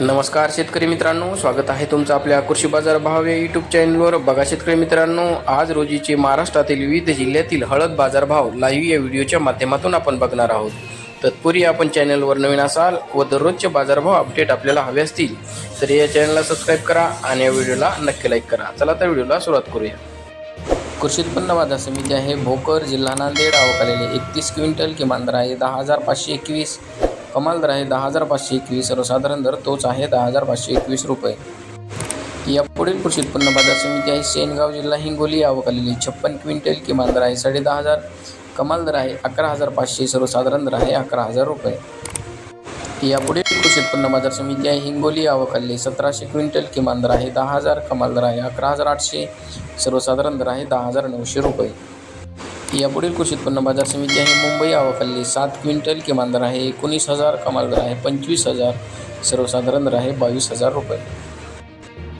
नमस्कार शेतकरी मित्रांनो स्वागत आहे तुमचं आपल्या कृषी बाजार भाव या यूट्यूब चॅनलवर बघा शेतकरी मित्रांनो आज रोजीचे महाराष्ट्रातील विविध जिल्ह्यातील हळद बाजारभाव लाईव्ह या व्हिडिओच्या माध्यमातून आपण बघणार आहोत. तत्पूर्वी आपण चॅनलवर नवीन असाल व दररोजचे बाजारभाव अपडेट आपल्याला हवे असतील तर या चॅनलला सबस्क्राईब करा आणि या व्हिडिओला नक्की लाईक करा. चला तर व्हिडिओला सुरुवात करूया. कृषी उत्पन्न बाजार समिती आहे भोकर जिल्हा नांदेड आवकालेले एकतीस क्विंटल किमान दर आहे दहा हजार पाचशे एकवीस. कमाल दर आहे दहा हजार पाचशे एकवीस सर्वसाधारण दर तोच आहे दहा हजार पाचशे एकवीस रुपये. या पुढील कृषी उत्पन्न बाजार समिती आहे सेनगाव जिल्हा हिंगोली आवकालेली. छप्पन क्विंटल किमान दर आहे साडे दहा हजार कमाल दर आहे अकरा हजार पाचशे सर्वसाधारण दर आहे अकरा हजार रुपये. या पुढील कृषी उत्पन्न बाजार समिती आहे हिंगोली आवकालेली. सतराशे क्विंटल किमान दर आहे दहा हजार कमाल दर आहे अकरा हजार आठशे सर्वसाधारण दर आहे दहा हजार नऊशे रुपये. या पुढील कृषी उत्पन्न बाजार समिती आहे मुंबई आवकालेली सात क्विंटल किमान दर आहे एकोणीस हजार कमाल दर आहे पंचवीस हजार सर्वसाधारण दर आहे बावीस हजार रुपये.